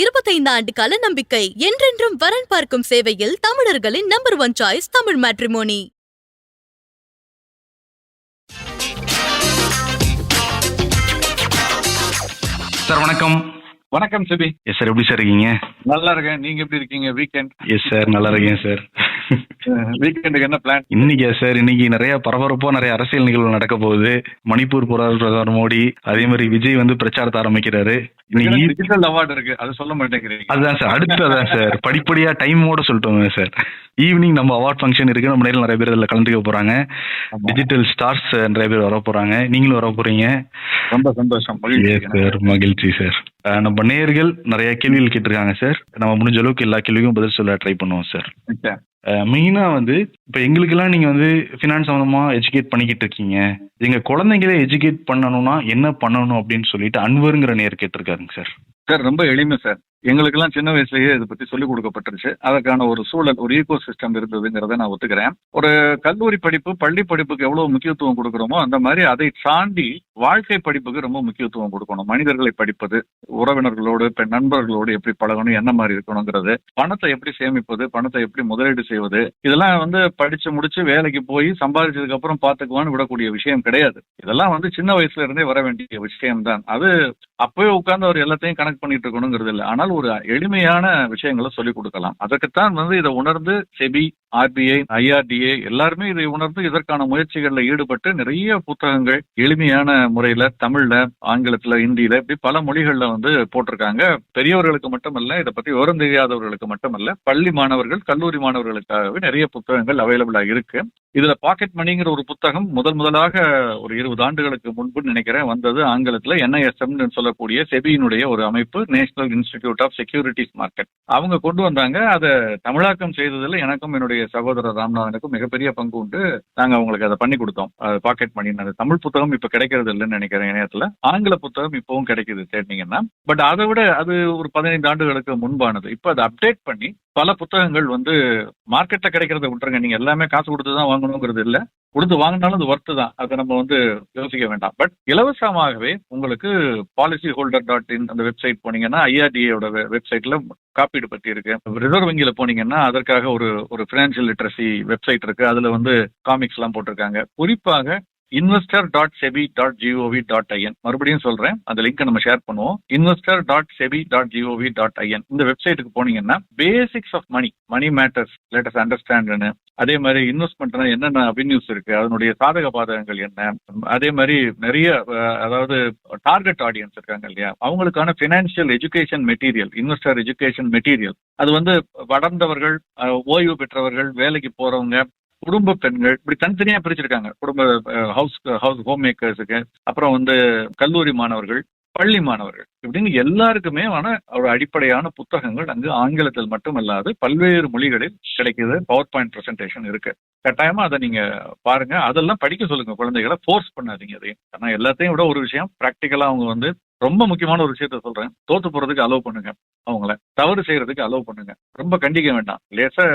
இருபத்தைந்து ஆண்டு கால நம்பிக்கை என்றென்றும் வரன் பார்க்கும் சேவையில் தமிழர்களின் number one choice Tamil matrimony. Sir வணக்கம். வணக்கம் சிபி. எஸ் சார் எப்படி சார் இருக்கீங்க? நல்லா இருக்கேன். நீங்க எப்படி இருக்கீங்க? வீக்கெண்ட் எஸ் சார் நல்லா இருக்கேன் சார் வீக்கெண்டுக்கு என்ன பிளான் இன்னைக்கு சார் இன்னைக்கு நிறைய பரபரப்பா நிறைய அரசியல் நிகழ்வு நடக்க போகுது. மணிப்பூர் போறாரு பிரதமர் மோடி. அதே மாதிரி விஜய் வந்து பிரச்சாரத்தை ஆரம்பிக்கிறாரு. டிஜிட்டல் அவார்டு இருக்கு. அது சொல்ல மாட்டேங்கிறீங்க. அதுதான் சார் அடுத்து அதான் சார் படிப்படியா டைமோட சொல்லிட்டோங்க சார் ஈவினிங் நம்ம அவார்ட் ஃபங்க்ஷன் இருக்கு. நம்ம நேரில் நிறைய பேர் இதில் கலந்துக்க போறாங்க. டிஜிட்டல் ஸ்டார்ஸ் நிறைய பேர் வர போறாங்க. நீங்களும் வர போறீங்க. ரொம்ப சந்தோஷம். சார் மகிழ்ச்சி சார் நம்ம நேயர்கள் நிறைய கேள்விகள் கேட்டிருக்காங்க சார் நம்ம முடிஞ்ச அளவுக்கு எல்லா கேள்விக்கும் பதில் சொல்ல ட்ரை பண்ணுவோம் சார். மெயினாக வந்து இப்போ எங்களுக்கெல்லாம் நீங்கள் வந்து ஃபினான்ஸ் சம்மந்தமாக எஜுகேட் பண்ணிக்கிட்டு இருக்கீங்க. எங்கள் குழந்தைங்களே எஜுகேட் பண்ணணும்னா என்ன பண்ணணும் அப்படின்னு சொல்லிட்டு அன்வருங்கிற நேர் கேட்டிருக்காருங்க சார் சார் ரொம்ப எளிமை சார். எங்களுக்கெல்லாம் சின்ன வயசுலயே இதை பத்தி சொல்லிக் கொடுக்கப்பட்டுருச்சு. அதற்கான ஒரு சூழல் ஒரு ஈகோ சிஸ்டம் இருந்ததுங்கிறத நான் ஒத்துக்கிறேன். ஒரு கல்லூரி படிப்பு பள்ளி படிப்புக்கு எவ்வளவு முக்கியத்துவம் கொடுக்குறோமோ அந்த மாதிரி அதை தாண்டி வாழ்க்கை படிப்புக்கு ரொம்ப முக்கியத்துவம் கொடுக்கணும். மனிதர்களை படிப்பது உறவினர்களோடு நண்பர்களோடு எப்படி பழகணும் என்ன மாதிரி இருக்கணுங்கிறது பணத்தை எப்படி சேமிப்பது பணத்தை எப்படி முதலீடு செய்வது இதெல்லாம் வந்து படிச்சு முடிச்சு வேலைக்கு போய் சம்பாதிச்சதுக்கு அப்புறம் பாத்துக்குவான்னு விடக்கூடிய விஷயம் கிடையாது. இதெல்லாம் வந்து சின்ன வயசுல இருந்தே வர வேண்டிய விஷயம் தான் அது அப்பவே உட்கார்ந்து அவர் எல்லாத்தையும் கணக்கு கனெக்ட் பண்ணிட்டு இருக்கணுங்கிறது இல்லை. ஆனால் ஒரு எளிமையான விஷயங்களை சொல்லிக் கொடுக்கலாம். அதற்குத்தான் வந்து இதை உணர்ந்து செபி ஆர்பிஐ ஐஆர்டிஏ எல்லாருமே இதை உணர்ந்து இதற்கான முயற்சிகளில் ஈடுபட்டு நிறைய புத்தகங்கள் எளிமையான முறையில தமிழ்ல ஆங்கிலத்துல ஹிந்தியில இப்படி பல மொழிகள்ல வந்து போட்டிருக்காங்க. பெரியவர்களுக்கு மட்டுமல்ல இதை பத்தி விவரம் தெரியாதவர்களுக்கு மட்டுமல்ல பள்ளி மாணவர்கள் கல்லூரி மாணவர்களுக்காகவே நிறைய புத்தகங்கள் அவைலபிளா இருக்கு. இதுல பாக்கெட் மணிங்கிற ஒரு புத்தகம் முதல் முதலாக ஒரு இருபது ஆண்டுகளுக்கு முன்பு நினைக்கிறேன் வந்தது ஆங்கிலத்துல என்ஐஎஸ்எம் சொல்லக்கூடிய செபியினுடைய ஒரு அமைப்பு national institute of securities market அவங்க கொண்டு வந்தாங்க. அதை தமிழாக்கம் செய்ததுல எனக்கும் என்னுடைய சகோதரர் ராம்நாதனுக்கும் மிகப்பெரிய பங்கு உண்டு. நாங்க அவங்களுக்கு அதை பண்ணி கொடுத்தோம். பாக்கெட் மணி தமிழ் புத்தகம் இப்ப கிடைக்கிறது இல்லைன்னு நினைக்கிறேன் இணையத்துல. ஆங்கில புத்தகம் இப்பவும் கிடைக்குது தேடினீங்கன்னா. பட் அதை விட அது ஒரு பதினைந்து ஆண்டுகளுக்கு முன்பானது. இப்ப அதை அப்டேட் பண்ணி பல புத்தகங்கள் வந்து மார்க்கெட்ல கிடைக்கிறத விட்டுருங்க. நீங்க எல்லாமே காசு கொடுத்து தான் வாங்கணுங்கிறது இல்ல. கொடுத்து வாங்கினாலும் அது ஒர்த்து தான். அதை நம்ம வந்து யோசிக்க வேண்டாம். பட் இலவசமாகவே உங்களுக்கு பாலிசி ஹோல்டர் டாட் இன் அந்த வெப்சைட் போனீங்கன்னா ஐஆர்டிஏயோட வெப்சைட்ல காப்பீடு பத்தி இருக்கு ரிசர்வ் வங்கியில போனீங்கன்னா அதற்காக ஒரு ஒரு பினான்சியல் லிட்ரஸி வெப்சைட் இருக்கு. அதுல வந்து காமிக்ஸ் எல்லாம் போட்டிருக்காங்க. குறிப்பாக investor dot SEBI dot GOV dot IN மறுபடியும் சொல்றேன் அந்த லிங்க் நம்ம ஷேர் பண்ணுவோம். Investor dot SEBI dot GOV dot IN இந்த வெப்சைட்டுக்கு போனீங்கன்னா basics of money money matters latest அண்டர்ஸ்டாண்ட்னு அதே மாதிரி இன்வெஸ்ட்மெண்ட்னா என்னென்ன அவென்யூஸ் இருக்கு அதனுடைய சாதக பாதகங்கள் என்ன? அதே மாதிரி நிறைய அதாவது டார்கெட் ஆடியன்ஸ் இருக்காங்க இல்லையா? அவங்களுக்கான financial education material investor education material அது வந்து வளர்ந்தவர்கள் ஓய்வு பெற்றவர்கள் வேலைக்கு போறவங்க குடும்ப பெண்கள் இப்படி தனித்தனியா பிரிச்சிருக்காங்க. குடும்ப ஹவுஸ் ஹவுஸ் ஹோம் மேக்கர்ஸுக்கு அப்புறம் வந்து கல்லூரி மாணவர்கள் பள்ளி மாணவர்கள் இப்படின்னு எல்லாருக்குமே ஆன ஒரு அடிப்படையான புத்தகங்கள் அங்கு ஆங்கிலத்தில் மட்டும் இல்லாது பல்வேறு மொழிகளில் கிடைக்கிது. பவர் பாயிண்ட் ப்ரெசன்டேஷன் இருக்கு. கட்டாயமா அதை நீங்க பாருங்க. அதெல்லாம் படிக்க சொல்லுங்க. குழந்தைகளை ஃபோர்ஸ் பண்ணாதீங்க அதையும். ஆனா எல்லாத்தையும் விட ஒரு விஷயம் ப்ராக்டிக்கலா அவங்க வந்து ரொம்ப முக்கியமான ஒரு விஷயத்த சொல்றேன். தோத்து போறதுக்கு அலோவ் பண்ணுங்க அவங்கள. தவறு செய்யறதுக்கு அலோவ் பண்ணுங்க. ரொம்ப கண்டிக்க வேண்டாம். லேசா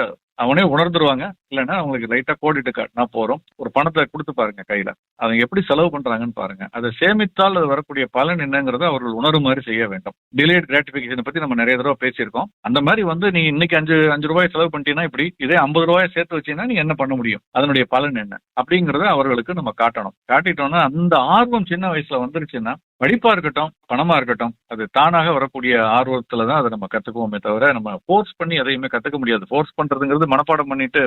அவனே உணர்ந்துருவாங்க. இல்லைன்னா அவங்களுக்கு லைட்டா கோடிட்டு காட்டினா போறோம் ஒரு பணத்தை கொடுத்து பாருங்க கையில. அவங்க எப்படி செலவு பண்றாங்கன்னு பாருங்க. அதை சேமித்தால் அது வரக்கூடிய பலன் என்னங்கிறத அவர்கள் உணரும் மாதிரி செய்ய வேண்டும். டிலேட் கிராட்டிபிகேஷனை பத்தி நம்ம நிறைய தடவை பேசியிருக்கோம். அந்த மாதிரி வந்து நீ இன்னைக்கு அஞ்சு அஞ்சு ரூபாய் செலவு பண்ணிட்டீங்கன்னா இப்படி இதே ஐம்பது ரூபாய் சேர்த்து வச்சீங்கன்னா நீ என்ன பண்ண முடியும்? அதனுடைய பலன் என்ன? அப்படிங்கிறத அவர்களுக்கு நம்ம காட்டணும். காட்டிட்டோம்னா அந்த ஆர்வம் சின்ன வயசுல வந்துருச்சுன்னா படிப்பா இருக்கட்டும் பணமா இருக்கட்டும் அது தானாக வரக்கூடிய ஆர்வத்துல தான் அதை நம்ம கத்துக்குவோமே தவிர நம்ம ஃபோர்ஸ் பண்ணி எதையுமே கத்துக்க முடியாது. ஃபோர்ஸ் பண்றதுங்கிறது மனப்பாடம் பண்ணிட்டு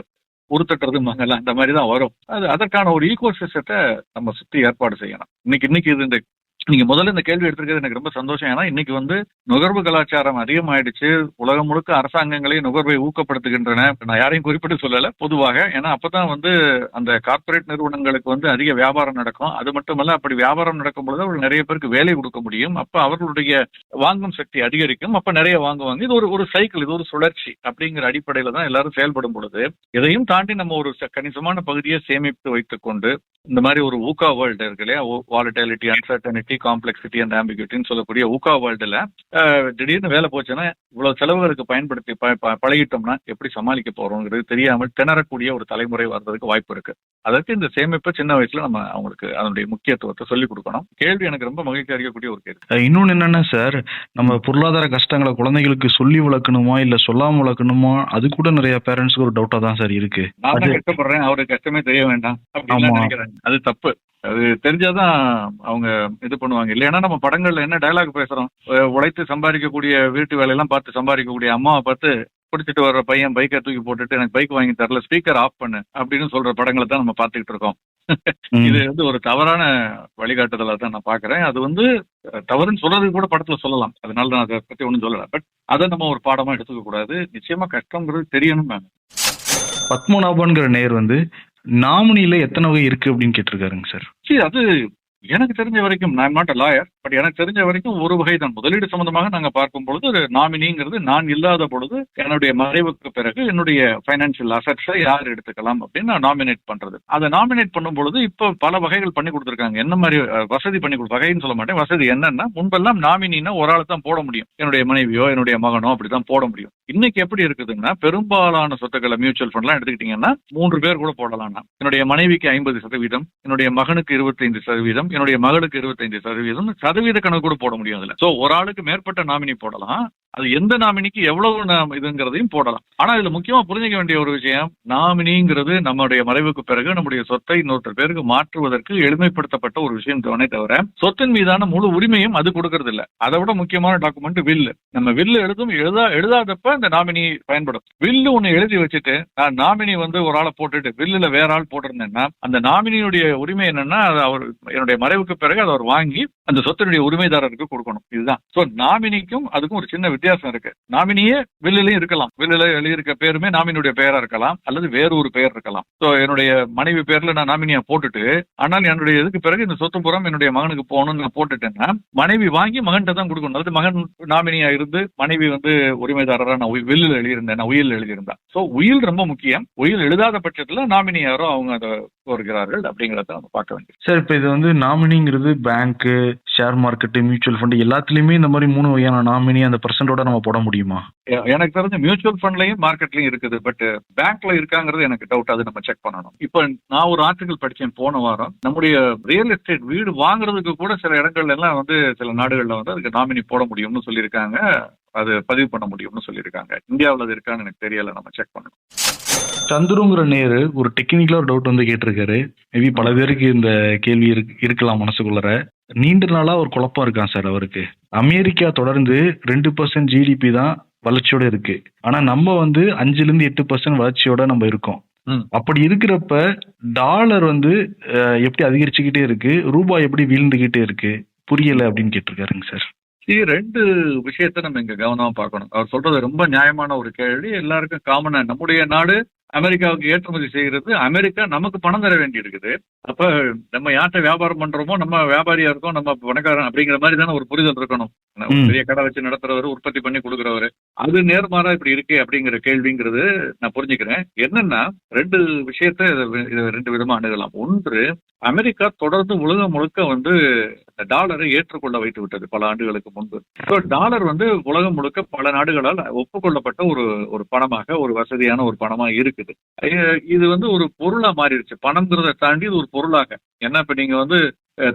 உருத்தட்டுறது மங்கல அந்த மாதிரி தான் வரும். அது அதற்கான ஒரு ஈகோ சிஸ்டத்தை நம்ம சுத்தி ஏற்பாடு செய்யணும். இன்னைக்கு இன்னைக்கு இது இந்த நீங்க முதல்ல இந்த கேள்வி எடுத்திருக்கிறது எனக்கு ரொம்ப சந்தோஷம். ஏன்னா இன்னைக்கு வந்து நுகர்வு கலாச்சாரம் அதிகமாயிடுச்சு. உலகம் முழுக்க அரசாங்கங்களே நுகர்வை ஊக்கப்படுத்துகின்றன. நான் யாரையும் குறிப்பிட்டு சொல்லல பொதுவாக. ஏன்னா அப்பதான் வந்து அந்த கார்ப்பரேட் நிறுவனங்களுக்கு வந்து அதிக வியாபாரம் நடக்கும். அது மட்டுமல்ல அப்படி வியாபாரம் நடக்கும் பொழுது அவர்கள் நிறைய பேருக்கு வேலை கொடுக்க முடியும். அப்ப அவர்களுடைய வாங்கும் சக்தி அதிகரிக்கும். அப்ப நிறைய வாங்குவாங்க. இது ஒரு ஒரு சைக்கிள் இது ஒரு சுழற்சி அப்படிங்கிற அடிப்படையில தான் எல்லாரும் செயல்படும் பொழுது இதையும் தாண்டி நம்ம ஒரு ச- கணிசமான பகுதியை சேமித்து வைத்துக் கொண்டு இந்த மாதிரி ஒரு ஊக்கா வேர்ல்டு இருக்கு இல்லையா? வாலட்டிலிட்டி அன்சர்டனிட்டி காம்ப்ளெக்சிட்டி அண்ட் ஆம்பிகிட்டின்னு சொல்லக்கூடிய ஊக்கா வேர்ல்டுல திடீர்னு வேலை போச்சுன்னா இவ்வளவு செலவுகளுக்கு பயன்படுத்தி பழகிட்டோம்னா எப்படி சமாளிக்க போறோங்கிறது தெரியாமல் திணறக்கூடிய ஒரு தலைமுறை வர்றதுக்கு வாய்ப்பு இருக்கு. அதற்கு இந்த சேமிப்பை சின்ன வயசுல நம்ம அவங்களுக்கு அதனுடைய முக்கியத்துவத்தை சொல்லிக் கொடுக்கணும். கேள்வி எனக்கு ரொம்ப மகிழ்ச்சி அளிக்கக்கூடிய ஒரு கேள்வி. இன்னொன்னு என்னன்னா சார் நம்ம பொருளாதார கஷ்டங்களை குழந்தைகளுக்கு சொல்லி வளர்க்கணுமா இல்ல சொல்லாம வளர்க்கணுமா அது கூட நிறைய பேரண்ட்ஸ்க்கு ஒரு டவுட்டா தான் சார் இருக்கு. நான் கஷ்டப்படுறேன் அவருக்கு கஷ்டமே தெரிய வேண்டாம் அது தப்பு. அது தெரிஞ்சாதான் அவங்க இது பண்ணுவாங்க. இல்லைன்னா நம்ம படங்கள்ல என்ன டயலாக் பேசுறோம்? உழைத்து சம்பாதிக்கக்கூடிய வீட்டு வேலையெல்லாம் பார்த்து சம்பாதிக்கக்கூடிய அம்மாவை பார்த்து குடிச்சிட்டு வர்ற பையன் பைக்கை தூக்கி போட்டுட்டு எனக்கு பைக் வாங்கி தரல ஸ்பீக்கர் ஆஃப் பண்ணு அப்படின்னு சொல்ற படங்களை தான் நம்ம பார்த்துக்கிட்டு இருக்கோம். இது வந்து ஒரு தவறான வழிகாட்டுதலா தான் நான் பாக்குறேன் அது வந்து தவறுன்னு சொல்றதுக்கு கூட படத்துல சொல்லலாம். அதனால நான் அதை பத்தி ஒன்றும் சொல்லல. பட் அதை நம்ம ஒரு பாடமா எடுத்துக்க கூடாது. நிச்சயமா கஷ்டங்கிறது தெரியணும் மேம் பத்மநாபன்கிற நேர் வந்து நாமினியில எத்தனை வகை இருக்கு அப்படின்னு கேட்டிருக்காருங்க சார். சரி அது எனக்கு தெரிஞ்ச வரைக்கும் நான் நாட் லாயர் பட் எனக்கு தெரிஞ்ச வரைக்கும் ஒரு வகை தான் முதலீடு சம்பந்தமாக நாங்கள் பார்க்கும் பொழுது ஒரு நாமினிங்கிறது நான் இல்லாத பொழுது என்னுடைய மறைவுக்கு பிறகு என்னுடைய ஃபைனான்சியல் அசட்ஸை யார் எடுத்துக்கலாம் அப்படின்னு நான் நாமினேட் பண்றது. அதை நாமினேட் பண்ணும் பொழுது இப்போ பல வகைகள் பண்ணி கொடுத்துருக்காங்க. என்ன மாதிரி வசதி பண்ணி கொடு வகைன்னு சொல்ல மாட்டேன். வசதி என்னன்னா முன்பெல்லாம் நாமினினா ஒரு ஆள் தான் போட முடியும். என்னுடைய மனைவியோ என்னுடைய மகனோ அப்படிதான் போட முடியும். இன்னைக்கு எப்படி இருக்குதுன்னா பெரும்பாலான சொத்துக்களை மியூச்சுவல் ஃபண்ட்லாம் எடுத்துக்கிட்டீங்கன்னா மூன்று பேர் கூட போடலாம் என்னுடைய மனைவிக்கு ஐம்பது சதவீதம் என்னுடைய மகனுக்கு இருபத்தைந்து சதவீதம் என்னுடைய மகளுக்கு இருபத்தைந்து சதவீதம் சதவீத கணக்கு கூட போட முடியும் அதுல. சோ ஒரு ஆளுக்கு மேற்பட்ட நாமினி போடலாம். அது எந்த நாமினிக்கு எவ்வளவு நாம் இதுங்கிறதையும் போடலாம். ஆனா இதுல முக்கியமா புரிஞ்சுக்க வேண்டிய ஒரு விஷயம் நாமினிங்கிறது நம்முடைய மறைவுக்கு பிறகு நம்முடைய சொத்தை இன்னொருத்தர் பேருக்கு மாற்றுவதற்கு எளிமைப்படுத்தப்பட்ட ஒரு விஷயம் தவணை தவிர சொத்தின் மீதான முழு உரிமையும் அது கொடுக்கறது இல்ல அதை விட முக்கியமான டாக்குமெண்ட் வில்லு நம்ம வில்லு எழுதும் எழுதா எழுதாதப்ப இந்த நாமினி பயன்படும். வில்லு ஒன்னு எழுதி வச்சுட்டு நான் நாமினி வந்து ஒரு ஆளை போட்டுட்டு வில்லுல வேற ஆள் போட்டிருந்தேன்னா அந்த நாமினியுடைய உரிமை என்னன்னா அது அவர் என்னுடைய மறைவுக்கு பிறகு அதை அவர் வாங்கி அந்த சொத்தினுடைய உரிமைதாரருக்கு கொடுக்கணும். இதுதான். சோ நாமினிக்கும் அதுக்கும் ஒரு சின்ன வித்தியாசம் இருக்கு. நாமினியே வில்லுலயும் இருக்கலாம். வில்லுல எழுதியிருக்க பேருமே நாமினியுடைய பெயரா இருக்கலாம். அல்லது வேறு ஒரு பெயர் இருக்கலாம். சோ என்னுடைய மனைவி பேர்ல நான் நாமினியா போட்டுட்டு ஆனால் என்னுடைய இதுக்கு பிறகு இந்த சொத்து புறம் என்னுடைய மகனுக்கு போகணும்னு நான் போட்டுட்டேன்னா மனைவி வாங்கி மகன்கிட்ட தான் கொடுக்கணும். அதாவது மகன் நாமினியா இருந்து மனைவி வந்து உரிமைதாரரா நான் உய்- வில்லில் எழுதியிருந்தேன். நான் உயில் எழுதியிருந்தேன் சோ உயில் ரொம்ப முக்கியம். உயில் எழுதாத பட்சத்துல நாமினி யாரோ அவங்க அதை கோருகிறார்கள் அப்படிங்கிறத நம்ம பார்க்க வேண்டியது. சார் இப்போ இது வந்து நாமினிங்கிறது bank share market mutual fund எல்லாத்துலயுமே இந்த மாதிரி மூணு வகையான நாமினி அந்த பர்சன்டோட நம்ம போட முடியுமா? எனக்கு தெரிஞ்ச மியூச்சுவல் ஃபண்ட்லயும் மார்க்கெட்லயும் இருக்குது பட் பேங்க்ல இருக்காங்கிறது எனக்கு டவுட் அது நம்ம செக் பண்ணணும். இப்போ நான் ஒரு ஆர்டிகல் படிச்சேன் போன வாரம். நம்முடைய ரியல் எஸ்டேட் வீடு வாங்குறதுக்கு கூட சில இடங்கள்ல எல்லாம் வந்து சில நாடுகள்ல வந்து அதுக்கு நாமினி போட முடியும்னு சொல்லியிருக்காங்க. அது பதிவு பண்ண முடியும்னு சொல்லியிருக்காங்க. இந்தியாவில் அது இருக்கான்னு எனக்கு தெரியல நம்ம செக் பண்ணணும். சந்துருங்கிற நேரு ஒரு டெக்னிக்கலா ஒரு டவுட் வந்து கேட்டிருக்காரு. மேபி பல பேருக்கு இந்த கேள்வி இருக்கு இருக்கலாம் மனசுக்குள்ளர நீண்ட நாளா ஒரு குழப்பம் இருக்கான் சார் அவருக்கு. அமெரிக்கா தொடர்ந்து ரெண்டு பர்சன்ட் ஜிடிபி தான் வளர்ச்சியோட இருக்கு. ஆனா நம்ம வந்து அஞ்சுல இருந்து எட்டு பர்சன்ட் வளர்ச்சியோட நம்ம இருக்கோம். ம். அப்படி இருக்கிறப்ப டாலர் வந்து எப்படி அதிகரிச்சுக்கிட்டே இருக்கு ரூபாய் எப்படி வீழ்ந்துகிட்டே இருக்கு புரியல அப்படின்னு கேட்டிருக்காருங்க சார். இது ரெண்டு விஷயத்த நம்ம இங்க கவனமா பார்க்கணும். அவர் சொல்றது ரொம்ப நியாயமான ஒரு கேள்வி. எல்லாருக்கும் காமனா நம்முடைய நாடு அமெரிக்காவுக்கு ஏற்றுமதி செய்கிறது அமெரிக்கா நமக்கு பணம் தர வேண்டி இருக்குது அப்ப நம்ம யார்கிட்ட வியாபாரம் பண்றோமோ நம்ம வியாபாரியா இருக்கோம் நம்ம பணக்காரன் அப்படிங்கிற மாதிரி தானே ஒரு புரிதல் இருக்கணும். பெரிய கடை வச்சு நடத்துறவர் உற்பத்தி பண்ணி கொடுக்குறவர். அது நேர்மாறா இப்படி இருக்கே அப்படிங்கிற கேள்விங்கிறது நான் புரிஞ்சுக்கிறேன். என்னன்னா ரெண்டு விஷயத்த இத- ரெண்டு விதமா அணுகலாம். ஒன்று அமெரிக்கா தொடர்ந்து உலகம் முழுக்க வந்து டாலரை ஏற்றுக்கொள்ள வைத்து விட்டது பல ஆண்டுகளுக்கு முன்பு. So, டாலர் வந்து உலகம் முழுக்க பல நாடுகளால் ஒப்புக்கொள்ளப்பட்ட ஒரு ஒரு பணமாக ஒரு வசதியான ஒரு பணமா இருக்குது. இது வந்து ஒரு பொருளா மாறிடுச்சு. பணம்ங்கிறத தாண்டி இது ஒரு பொருளாக. என்ன இப்ப நீங்க வந்து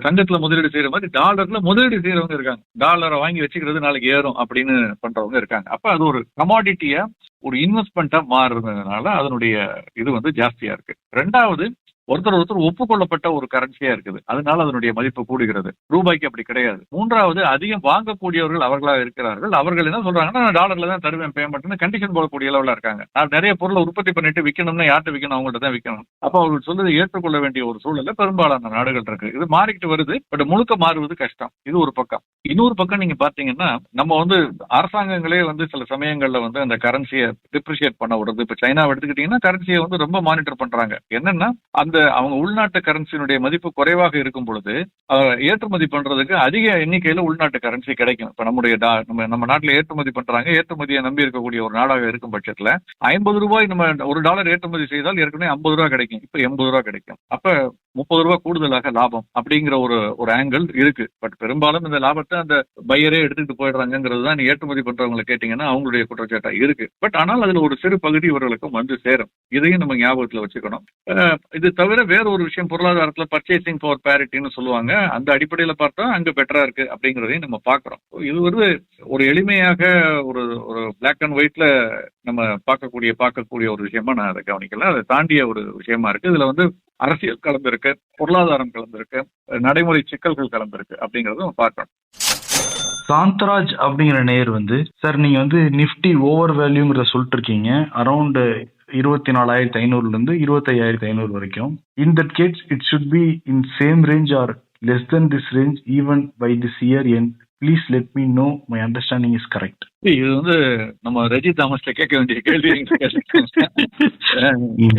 தங்கத்துல முதலீடு செய்யற மாதிரி டாலர்ல முதலீடு செய்யறவங்க இருக்காங்க. டாலரை வாங்கி வச்சுக்கிறது நாளைக்கு ஏறும் அப்படின்னு பண்றவங்க இருக்காங்க. அப்ப அது ஒரு கமாடிட்டியா ஒரு இன்வெஸ்ட்மெண்ட்டா மாறுறதுனால அதனுடைய இது வந்து ஜாஸ்தியா இருக்கு. ரெண்டாவது ஒருத்தர் ஒருத்தர் ஒப்புக்கொள்ளப்பட்ட ஒரு கரன்சியா இருக்குது. அதனால அதனுடைய மதிப்பு கூடுகிறது. ரூபாய்க்கு அப்படி கிடையாது. மூன்றாவது அதிகம் வாங்கக்கூடியவர்கள் அவர்களாக இருக்கிறார்கள். அவர்கள் என்ன சொல்றாங்கன்னா நான் டாலர்ல தான் தருவேன் பேமெண்ட்னு கண்டிஷன் போடக்கூடிய அளவில் இருக்காங்க. நான் நிறைய பொருளை உற்பத்தி பண்ணிட்டு விற்கணும்னா யார்கிட்ட விற்கணும் அவங்கள்ட்ட தான் விற்கணும் அப்போ அவர்கள் சொல்றதை ஏற்றுக்கொள்ள வேண்டிய ஒரு சூழல்ல பெரும்பாலான நாடுகள் இருக்கு. இது மாறிக்கிட்டு வருது. பட் முழுக்க மாறுவது கஷ்டம். இது ஒரு பக்கம். இன்னொரு பக்கம் நீங்க பாத்தீங்கன்னா நம்ம வந்து அரசாங்கங்களே வந்து சில சமயங்கள்ல வந்து அந்த கரன்சியை டிப்ரிஷியேட் பண்ண விடுறது. இப்ப சைனா எடுத்துக்கிட்டீங்கன்னா கரன்சியை வந்து ரொம்ப மானிட்டர் பண்றாங்க. என்னன்னா அந்த இந்த அவங்க உள்நாட்டு கரன்சியினுடைய மதிப்பு குறைவாக இருக்கும் பொழுது ஏற்றுமதி பண்றதுக்கு அதிக எண்ணிக்கையில உள்நாட்டு கரன்சி கிடைக்கும். இப்ப நம்முடைய டா- நம்ம நம்ம நாட்டுல ஏற்றுமதி பண்றாங்க. ஏற்றுமதியை நம்பி இருக்கக்கூடிய ஒரு நாடாக இருக்கும் பட்சத்துல ஐம்பது ரூபாய் நம்ம ஒரு டாலர் ஏற்றுமதி செய்தால் ஏற்கனவே ஐம்பது ரூபாய் கிடைக்கும். இப்ப எண்பது ரூபாய் கிடைக்கும். அப்ப முப்பது ரூபாய் கூடுதலாக லாபம் அப்படிங்கிற ஒரு ஒரு ஆங்கிள் இருக்கு. பட் பெரும்பாலும் இந்த லாபத்தை அந்த பையரே எடுத்துட்டு போயிடுறாங்கிறது தான் ஏற்றுமதி பண்றவங்களை கேட்டீங்கன்னா அவங்களுடைய குற்றச்சாட்டா இருக்கு. பட் ஆனால் அதுல ஒரு சிறு பகுதி இவர்களுக்கும் வந்து சேரும். இதையும் நம்ம ஞாபகத்துல வச்சுக்கணும். இது தவிர வேற ஒரு விஷயம் பொருளாதாரத்துல பர்ச்சேசிங் பவர் பேரிட்டின்னு சொல்லுவாங்க. அந்த அடிப்படையில பார்த்தா அங்க பெட்டரா இருக்கு அப்படிங்கிறதையும் நம்ம பாக்குறோம் இது வந்து ஒரு எளிமையாக ஒரு ஒரு பிளாக் அண்ட் ஒயிட்ல நம்ம பார்க்கக்கூடிய பார்க்கக்கூடிய ஒரு விஷயமா நான் அதை கவனிக்கல. அதை தாண்டிய ஒரு விஷயமா இருக்கு. இதுல வந்து அரசியல் கலந்திருக்கு பொருளாதாரம் கலந்திருக்கு நடைமுறை சிக்கல்கள் கலந்திருக்கு அப்படிங்கறத நம்ம பார்க்கணும் சாந்தராஜ் அப்படிங்கிற நேயர் வந்து சார் நீங்க வந்து நிஃப்டி ஓவர் வேல்யூங்கிறத சொல்லிட்டு இருக்கீங்க அரௌண்ட் இருபத்தி நாலாயிரத்தி ஐநூறுல இருந்து இருபத்தையாயிரத்தி ஐநூறு வரைக்கும். In that case it should be in same range or less than this range even by this year end. Please let me know my understanding is correct. இது வந்து நம்ம ரஜி தாமஸ்ல கேட்க வேண்டிய கேள்வி.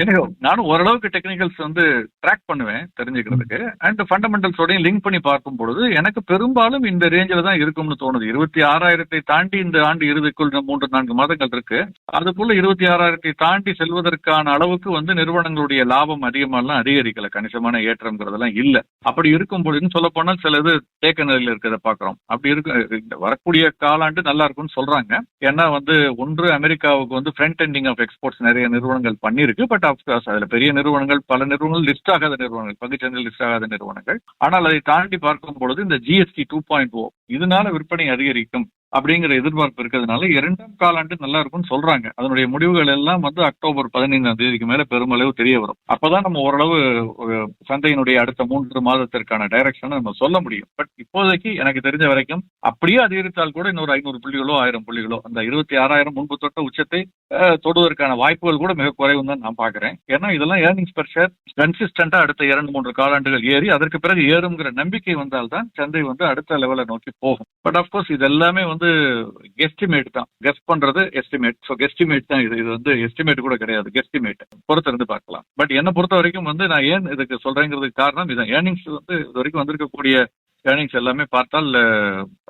எனக்கு நானும் ஓரளவுக்கு டெக்னிக்கல்ஸ் வந்து ட்ராக் பண்ணுவேன் தெரிஞ்சுக்கிறதுக்கு. அண்ட் ஃபண்டமெண்டல்ஸோடையும் லிங்க் பண்ணி பார்க்கும் பொழுது எனக்கு பெரும்பாலும் இந்த ரேஞ்சில் தான் இருக்கும்னு தோணுது. இருபத்தி ஆறாயிரத்தை தாண்டி இந்த ஆண்டு இறுதிக்குள் மூன்று நான்கு மாதங்கள் இருக்கு. அதுக்குள்ள இருபத்தி ஆறாயிரத்தை தாண்டி செல்வதற்கான அளவுக்கு வந்து நிறுவனங்களுடைய லாபம் அதிகமாலாம் அதிகரிக்கல. கணிசமான ஏற்றம்ங்கிறதெல்லாம் இல்ல. அப்படி இருக்கும் பொழுதுன்னு சொல்ல போனால் சில இது தேக்க நிலையில் இருக்கிறத பாக்குறோம் அப்படி இருக்கு வரக்கூடிய காலாண்டு நல்லா இருக்கும்னு சொல்றாங்க. ஏன்னா வந்து ஒன்று அமெரிக்காவுக்கு வந்து ஃப்ரண்ட் எண்டிங் ஆஃப் எக்ஸ்போர்ட்ஸ் நிறைய நிறுவனங்கள் பண்ணிருக்கு பட் ஆஃப்கோர்ஸ் அதுல பெரிய நிறுவனங்கள் பல நிறுவனங்கள் லிஸ்ட் ஆகாத நிறுவனங்கள் பங்குச்சந்தையில் லிஸ்ட் ஆகாத நிறுவனங்கள். ஆனால் அதை தாண்டி பார்க்கும் பொழுது இந்த ஜிஎஸ்டி டூ பாயிண்ட் ஓ இதனால விற்பனை அதிகரிக்கும் அப்படிங்கிற எதிர்பார்ப்பு இருக்கிறதுனால இரண்டாம் காலாண்டு நல்லா இருக்கும்னு சொல்றாங்க. அதனுடைய முடிவுகள் எல்லாம் வந்து அக்டோபர் பதினைந்தாம் தேதிக்கு மேல பெருமளவு தெரிய வரும். அப்பதான் நம்ம ஓரளவு சந்தையினுடைய அடுத்த மூன்று மாதத்திற்கான டைரக்ஷனை நம்ம சொல்ல முடியும். பட் இப்போதைக்கு எனக்கு தெரிஞ்ச வரைக்கும் அப்படியே அதிகரித்தால் கூட இன்னொரு ஐநூறு புள்ளிகளோ ஆயிரம் புள்ளிகளோ அந்த இருபத்தி ஆறாயிரம் முன்பு தொட்ட உச்சத்தை தொடுவதற்கான வாய்ப்புகள் கூட மிக குறைவு தான் நான் பாக்குறேன் ஏன்னா இதெல்லாம் ஏர்னிங்ஸ் பெர் ஷேர் கன்சிஸ்டண்டா அடுத்த இரண்டு மூன்று காலாண்டுகள் ஏறி அதற்கு பிறகு ஏறுங்கிற நம்பிக்கை வந்தால்தான் சந்தை வந்து அடுத்த லெவலை நோக்கி போகும் பட் அஃப்கோர்ஸ் இது எல்லாமே வந்து எஸ்டிமேட் தான். கெஸ் பண்றது எஸ்டிமேட் ஸோ கெஸ்டிமேட் தான் இது. இது வந்து எஸ்டிமேட் கூட கிடையாது. கெஸ்டிமேட் பொறுத்திருந்து பார்க்கலாம். பட் என்னை பொறுத்த வரைக்கும் வந்து நான் ஏன் இதுக்கு சொல்றேங்கிறதுக்கு காரணம் இதான். ஏர்னிங்ஸ் வந்து இது வரைக்கும் வந்திருக்கக்கூடிய ஏர்னிங்ஸ் எல்லாமே பார்த்தால்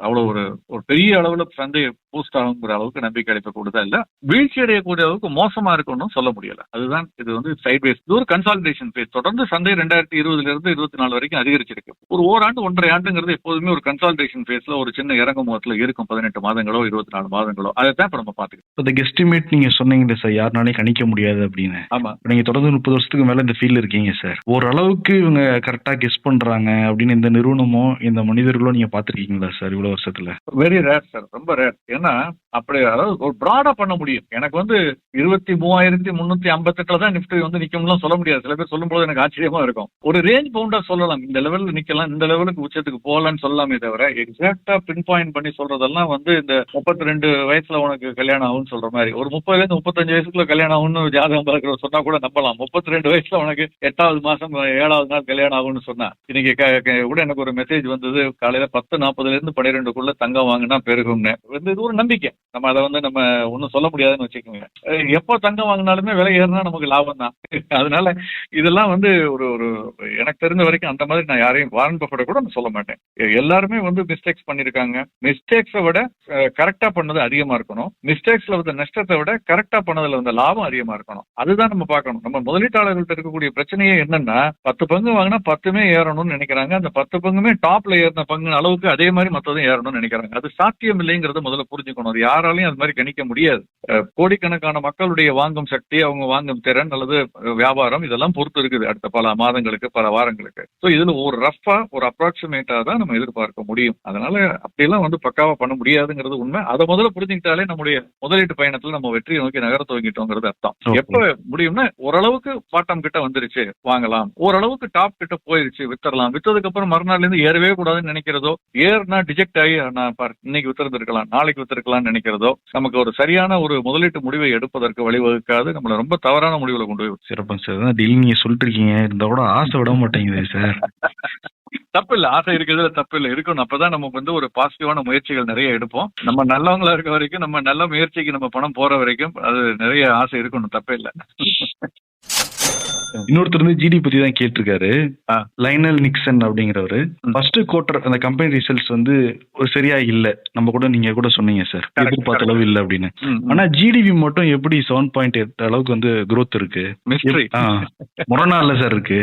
அவ்வளோ ஒரு ஒரு பெரிய அளவில் சந்தை பூஸ்ட் ஆகுங்கிற அளவுக்கு நம்பிக்கை அளிக்கக்கூடியதா இல்லை வீழ்ச்சி அடையக்கூடிய அளவுக்கு மோசமா இருக்கும்னு சொல்ல முடியல. அதுதான் இது வந்து சைட் பேஸ் இது ஒரு கன்சாலிடேஷன் பேஸ் தொடர்ந்து சந்தை ரெண்டாயிரத்தி இருபதுல இருந்து இருபத்தி நாலு வரைக்கும் அதிகரிச்சிருக்கு. ஒரு ஓராண்டு ஒன்றரை ஆண்டுங்கிறது எப்போதுமே ஒரு கன்சாலிடேஷன் பேஸ்ல ஒரு சின்ன இறங்கு முகத்துல இருக்கும் பதினெட்டு மாதங்களோ இருபத்தி நாலு மாதங்களோ அதை தான் இப்ப நம்ம பாத்துக்கணும் இப்போ இந்த கெஸ்டிமேட் நீங்க சொன்னீங்க சார் யாருனாலையும் கணிக்க முடியாது அப்படின்னு. ஆமா. நீங்க தொடர்ந்து முப்பது வருஷத்துக்கு மேல இந்த ஃபீல்ட்ல இருக்கீங்க சார் ஓரளவுக்கு இவங்க கரெக்டா கெஸ் பண்றாங்க அப்படின்னு இந்த நிறுவனமோ இந்த மனிதர்களோ நீங்க பாத்திருக்கீங்களா சார் இவ்வளவு வருஷத்துல? வெரி ரேர் சார் ரொம்ப ரேர் ஏன்னா அப்படி அதாவது ஒரு ப்ராடா பண்ண முடியும். எனக்கு வந்து இருபத்தி மூவாயிரத்தி முன்னூத்தி ஐம்பத்தெட்டுல தான் நிஃப்டி வந்து நிக்கும்லாம் சொல்ல முடியாது. சில பேர் சொல்லும்போது எனக்கு ஆச்சரியமா இருக்கும். ஒரு ரேஞ்ச் பவுண்டா சொல்லலாம். இந்த லெவல்ல நிக்கலாம் இந்த லெவலுக்கு உச்சத்துக்கு போகலான்னு சொல்லலாமே தவிர எக்ஸாக்டா பின் பாயிண்ட் பண்ணி சொல்றதெல்லாம் வந்து இந்த முப்பத்தி ரெண்டு வயசுல உனக்கு கல்யாணம் ஆகும்னு சொல்ற மாதிரி. ஒரு முப்பதுல இருந்து முப்பத்தஞ்சு வயசுக்குள்ள கல்யாணம் ஆகும்னு ஜாதகம் பார்க்கிற சொன்னா கூட நம்பலாம். முப்பத்தி ரெண்டு வயசுல உனக்கு எட்டாவது மாசம் ஏழாவது நாள் கல்யாணம் ஆகும்னு சொன்னா. இன்னைக்கு க- கூட எனக்கு ஒரு மெசேஜ் வந்தது. காலையில பத்து நாற்பதுல இருந்து பன்னிரெண்டுக்குள்ள தங்கம் வாங்கினா பெருகும்னு. வந்து இது ஒரு நம்பிக்கை. நம்ம அதை வந்து நம்ம ஒன்றும் சொல்ல முடியாதுன்னு வச்சுக்கோங்க எப்போ தங்கம் வாங்கினாலுமே விலை ஏறினா நமக்கு லாபம் தான். அதனால இதெல்லாம் வந்து ஒரு ஒரு எனக்கு தெரிஞ்ச வரைக்கும் அந்த மாதிரி நான் யாரையும் வாரன் பஃபட கூட நான் சொல்ல மாட்டேன். எல்லாருமே வந்து மிஸ்டேக் மிஸ்டேக்ஸ் பண்ணிருக்காங்க. மிஸ்டேக்ஸை விட கரெக்டா பண்ணது அதிகமா இருக்கணும். மிஸ்டேக்ஸ்ல வந்த நஷ்டத்தை விட கரெக்டா பண்ணதுல வந்த லாபம் அதிகமா இருக்கணும். அதுதான் நம்ம பார்க்கணும். நம்ம முதலீட்டாளர்கள்ட்ட இருக்கக்கூடிய பிரச்சனையே என்னன்னா பத்து பங்கு வாங்கினா பத்துமே ஏறணும்னு நினைக்கிறாங்க. அந்த பத்து பங்குமே டாப்ல ஏறின பங்கு அளவுக்கு அதே மாதிரி மத்ததும் ஏறணும்னு நினைக்கிறாங்க. அது சாத்தியம் இல்லைங்கிறத முதல்ல புரிஞ்சுக்கணும். அது யாராலையும் அது மாதிரி கணிக்க முடியாது. கோடிக்கணக்கான மக்களுடைய வாங்கும் சக்தி அவங்க வாங்கும் திறன் அல்லது வியாபாரம் இதெல்லாம் பொறுத்து இருக்குது அடுத்த பல மாதங்களுக்கு பல வாரங்களுக்கு. ஸோ இதுல ஒரு ரஃபா ஒரு அப்ராக்சிமேட்டா தான் நம்ம எதிர்பார்க்க முடியும். அதனால அப்படியெல்லாம் வந்து பக்காவா பண்ண முடியாதுங்கிறது உண்மை. அதை முதல்ல புரிஞ்சுக்கிட்டாலே நம்முடைய முதலீட்டு பயணத்துல நம்ம வெற்றியை நோக்கி நகர துவங்கிட்டோங்கிறது அர்த்தம். எப்ப முடியும்னா ஓரளவுக்கு பாட்டம் கிட்ட வந்துருச்சு வாங்கலாம். ஓரளவுக்கு டாப் கிட்ட போயிருச்சு வித்தரலாம். வித்ததுக்கு அப்புறம் மறுநாள்ல இருந்து ஏறவே கூடாதுன்னு நினைக்கிறதோ ஏறுனா டிஜெக்ட் ஆகி நான் இன்னைக்கு வித்திருந்திருக்கலாம் நாளைக்கு வித்திருக்கலாம்னு நினைக்கிறதோ நமக்கு ஒரு சரியான ஒரு முதலீட்டு முடிவை எடுப்பதற்கு வழிவகுக்காது. நம்மள ரொம்ப தவறான முடிவுல கொண்டு போய். சிறப்புங்க சார். அதான் டெய்லி நீங்க சொல்லிட்டு இருக்கீங்க. இருந்தா கூட ஆசை விட மாட்டேங்குது சார். தப்பு இல்ல ஆசை இருக்கிறதுல தப்பு இல்ல இருக்கணும். அப்பதான் நமக்கு வந்து ஒரு பாசிட்டிவான முயற்சிகள் நிறைய எடுப்போம். நம்ம நல்லவங்களா இருக்க வரைக்கும் நம்ம நல்ல முயற்சிக்கு நம்ம பணம் போற வரைக்கும் அது நிறைய ஆசை இருக்கணும். தப்பே இல்ல இன்னொருத்தர் வந்து ஜிடி பத்தி தான் கேட்டிருக்காரு. லைனல் நிக்சன் அப்படிங்கிறவரு. ஃபர்ஸ்ட் குவார்டர் அந்த கம்பெனி ரிசல்ட்ஸ் வந்து ஒரு சரியா இல்ல. நம்ம கூட நீங்க கூட சொன்னீங்க சார் எதிர்பார்த்த அளவு இல்ல அப்படின்னு. ஆனா ஜிடிபி மட்டும் எப்படி செவன் பாயிண்ட் எயிட் அளவுக்கு வந்து growth இருக்கு? முரணா இல்ல சார் இருக்கு.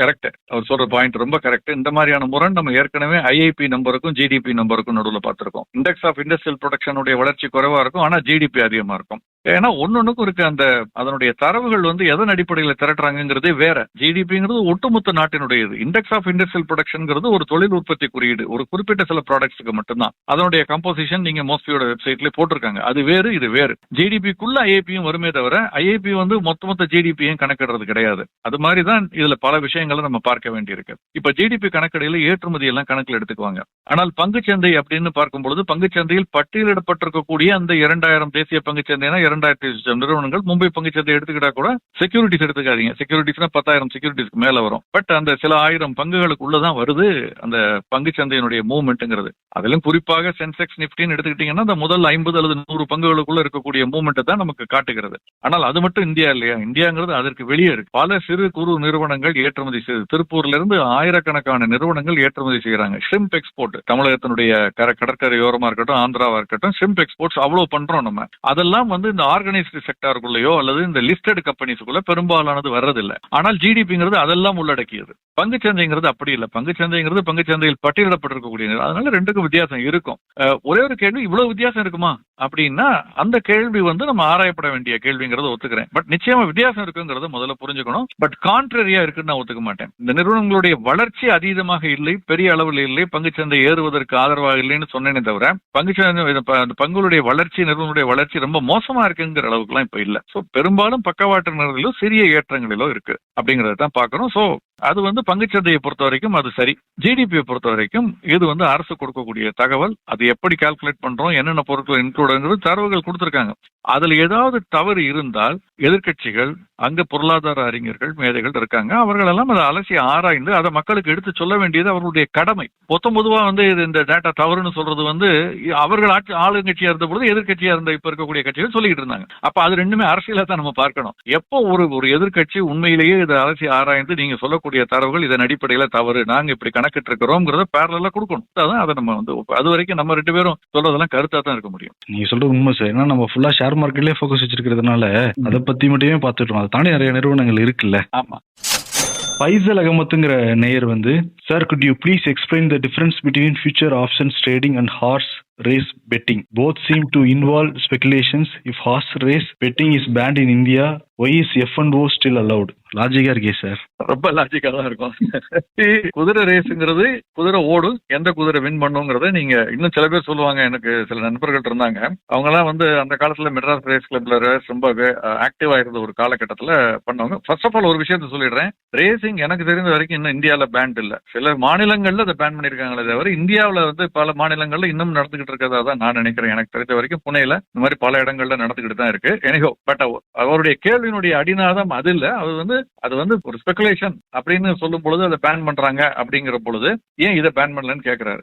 கரெக்ட் அவர் சொல்ற பாயிண்ட் ரொம்ப கரெக்ட் இந்த மாதிரியான முரண் நம்ம ஏற்கனவே ஐஐபி நம்பருக்கும் ஜிடிபி நம்பருக்கும் நடுவில் பார்த்திருக்கோம். இண்டெக்ஸ் ஆஃப் இண்டஸ்ட்ரியல் ப்ரொடக்ஷனுடைய வளர்ச்சி குறைவா இருக்கும் ஆனா ஜிடிபி அதிகமா இருக்கும். ஏன்னா ஒன்னொன்னுக்கும் இருக்க அந்த அதனுடைய தரவுகள் வந்து எதன் அடிப்படையில் திரட்டுறாங்கிறதே வேற. ஜிடிபிங்கிறது ஒட்டுமொத்த நாட்டினுடையது. இண்டெக்ஸ் ஆஃப் இண்டஸ்ட்ரியல் ப்ரொடக்ஷன்ங்கிறது ஒரு தொழில் உற்பத்தி குறியீடு. ஒரு குறிப்பிட்ட சில ப்ராடக்ட்ஸ்க்கு மட்டும்தான். அதனுடைய கம்போசிஷன் நீங்க மோஸ்ட்லியோட வெப்சைட்ல போட்டிருக்காங்க. அது வேறு இது வேறு. ஜிடிபிக்குள்ள ஐஐபியும் வருமே தவிர ஐஐபி வந்து மொத்த மொத்த ஜிடிபியும் கணக்கிடுறது கிடையாது. அது மாதிரி தான் இதுல பல விஷயங்களை நம்ம பார்க்க வேண்டியிருக்கு. இப்ப ஜிடிபி கணக்கெடுல ஏற்றுமதி எல்லாம் கணக்கில் எடுத்துக்குவாங்க. ஆனால் பங்குச்சந்தை அப்படின்னு பார்க்கும் பொழுது பங்குச்சந்தையில் பட்டியலிடப்பட்டிருக்கக்கூடிய அந்த இரண்டாயிரம் தேசிய பங்குச்சந்தைனா இரண்டாயிரத்தி நிறுவனங்கள் மும்பை பங்குச்சந்தை எடுத்துக்கிட்டா கூட செக்யூரிட்டிஸ் எடுத்துக்காதீங்க. செக்யூரிட்டிஸ்னா பத்தாயிரம் செக்யூரிட்டிஸ்க்கு மேல வரும். பட் அந்த சில ஆயிரம் பங்குகளுக்கு உள்ளதான் வருது அந்த பங்குச்சந்தையினுடைய மூவ்மெண்ட்ங்கிறது அதிலும் குறிப்பாக சென்செக்ஸ் நிப்டின்னு எடுத்துக்கிட்டீங்கன்னா அந்த முதல் ஐம்பது அல்லது நூறு பங்குகளுக்குள்ள இருக்கக்கூடிய மூவ்மெண்ட் தான் நமக்கு காட்டுகிறது. ஆனால் அது மட்டும் இந்தியா இல்லையா? இந்தியாங்கிறது அதற்கு வெளியே இருக்கு. பல சிறு குறு நிறுவனங்கள் ஏற்றுமதி செய்யுது திருப்பூர்ல இருந்து ஆயிரக்கணக்கான நிறுவனங்கள் ஏற்றுமதி செய்யறாங்க ஷிம்ப் எக்ஸ்போர்ட் தமிழகத்தினுடைய கடற்கரையோரமா இருக்கட்டும் ஆந்திராவா இருக்கட்டும் ஷிம்ப் எக்ஸ்போர்ட்ஸ் அவ்வளவு பண்றோம் நம்ம. அதெல்லாம் வந்து இந்த ஆர்கனைஸ்டு செக்டாருக்குள்ளேயோ அல்லது இந்த லிஸ்டட் கம்பெனிஸ்க்குள்ள பெரும்பாலானது வர்றதில்லை. ஆனால் ஜிடிபிங்கிறது அதெல்லாம் உள்ளடக்கியது. பங்குச்சந்தைங்கிறது அப்படி இல்லை. பங்குச்சந்தைங்கிறது பங்குச்சந்தையில் பட்டியலிடப்பட்டிருக்கக்கூடிய அதனால ரெண்டுக்கும் வித்தியாசம் இருக்கும். ஒரே ஒரு கேள்வி இவ்வளவு வித்தியாசம் இருக்குமா? அப்படின்னா அந்த கேள்வி வந்து நம்ம ஆராயப்பட வேண்டிய கேள்விங்கிறத ஒத்துக்கிறேன். பட் நிச்சயமா வித்தியாசம் இருக்குங்கிறத முதல்ல புரிஞ்சுக்கணும். பட் கான்ட்ரரியா இருக்குன்னு நான் ஒத்துக்க மாட்டேன். இந்த நிறுவனங்களுடைய வளர்ச்சி அதீதமாக இல்லை பெரிய அளவில் இல்லை பங்குச்சந்தை ஏறுவதற்கு ஆதரவாக இல்லைன்னு சொன்னேனே தவிர பங்குச்சந்தை சந்தை ப- வளர்ச்சி நிறுவனங்களுடைய வளர்ச்சி ரொம்ப மோசமா இருக்குங்கிற அளவுக்குலாம் இப்ப இல்ல. சோ பெரும்பாலும் பக்கவாட்டு நிறுவனங்களிலும் சிறிய ஏற்றங்களிலோ இருக்கு. அப்படிங்கறத தான் பார்க்கணும். சோ அது வந்து பங்குச்சந்தையை பொறுத்த வரைக்கும் அது சரி. ஜிடிபியை பொறுத்த வரைக்கும் இது வந்து அரசு கொடுக்கக்கூடிய தகவல். அது எப்படி கால்குலேட் பண்றோம் என்னென்ன பொருட்கள் இன்க்ளூடுங்கிறது தரவுகள் கொடுத்துருக்காங்க. அதுல ஏதாவது தவறு இருந்தால் எதிர்க்கட்சிகள் அங்க பொருளாதார அறிஞர்கள் மேதைகள் இருக்காங்க. அவர்கள் எல்லாம் அதை அலசி ஆராய்ந்து அதை மக்களுக்கு எடுத்து சொல்ல வேண்டியது அவர்களுடைய கடமை. மொத்தம் பொதுவா வந்து இது இந்த டேட்டா தவறுன்னு சொல்றது வந்து அவர்கள் ஆட்சி ஆளுங்கட்சியா இருந்த பொழுது எதிர்கட்சியா இருந்த இப்ப இருக்கக்கூடிய கட்சிகள் சொல்லிட்டு இருந்தாங்க. அப்ப அது ரெண்டுமே அரசியலா தான் நம்ம பார்க்கணும். எப்போ ஒரு ஒரு எதிர்க்கட்சி உண்மையிலேயே இதை அலசி ஆராய்ந்து நீங்க சொல்லக்கூடிய தரவுகள் இதன் அடிப்படையில தவறு. நாங்க இப்படி கணக்கிட்டு இருக்கிறோங்கிறத பேரலா கொடுக்கணும். அதான் அதை நம்ம வந்து அது வரைக்கும் நம்ம ரெண்டு பேரும் சொல்றதெல்லாம் கருத்தா தான் இருக்க முடியும். நீங்க சொல்றது உண்மை சார் ஏன்னா நம்ம ஃபுல்லா ஷேர் மார்க்கெட்லயே ஃபோக்கஸ் வச்சிருக்கிறதுனால அதை பத்தி மட்டுமே பார்த்துட்டோம். அதை தாண்டி நிறைய நிறுவனங்கள் இருக்குல்ல. ஆமா. ஃபைசல் அகமத்துங்கிற நேயர் வந்து sir could you please explain the difference between future options trading and horse race betting both seem to involve speculations if horse race betting is banned in India why is F and O still allowed லாஜிக்கா இருக்கே sir ரொம்ப லாஜிக்கா தான் இருக்கும். குதிரை ரேஸுங்கிறது குதிரை ஓடும் எந்த குதிரை win பண்ணுங்கிறத நீங்க இன்னும் சில பேர் சொல்லுவாங்க. எனக்கு சில நண்பர்கள் இருந்தாங்க. அவங்க எல்லாம் வந்து அந்த காலத்துல மெட்ராஸ் ரேஸ் கிளப்ல ரேஸ் ரொம்ப ஆக்டிவா இருந்த ஒரு காலகட்டத்துல பண்ணவங்க. ஃபர்ஸ்ட் ஆஃப் ஆல் ஒரு விஷயத்த சொல்லிடுறேன். ரேசிங் எனக்கு தெரிந்த வரைக்கும் இன்னும் இந்தியால பேண்ட் இல்ல. சில மாநிலங்கள்ல அதை பேன் பண்ணிருக்காங்களே தவிர இந்தியாவுல வந்து பல மாநிலங்கள்ல இன்னும் நடந்துகிட்டு இருக்கிறதா தான் நான் நினைக்கிறேன். எனக்கு தெரிஞ்ச வரைக்கும் புனேல இந்த மாதிரி பல இடங்கள்ல நடந்துகிட்டு தான் இருக்கு. எனிஹோ பட் அவருடைய கேள்வியினுடைய அடிநாதம் அது இல்ல. அது வந்து அது வந்து ஒரு ஸ்பெகுலேஷன் அப்படின்னு சொல்லும் பொழுது அதை பேன் பண்றாங்க அப்படிங்கிற பொழுது ஏன் இதை பேன் பண்ணலன்னு கேட்கிறாரு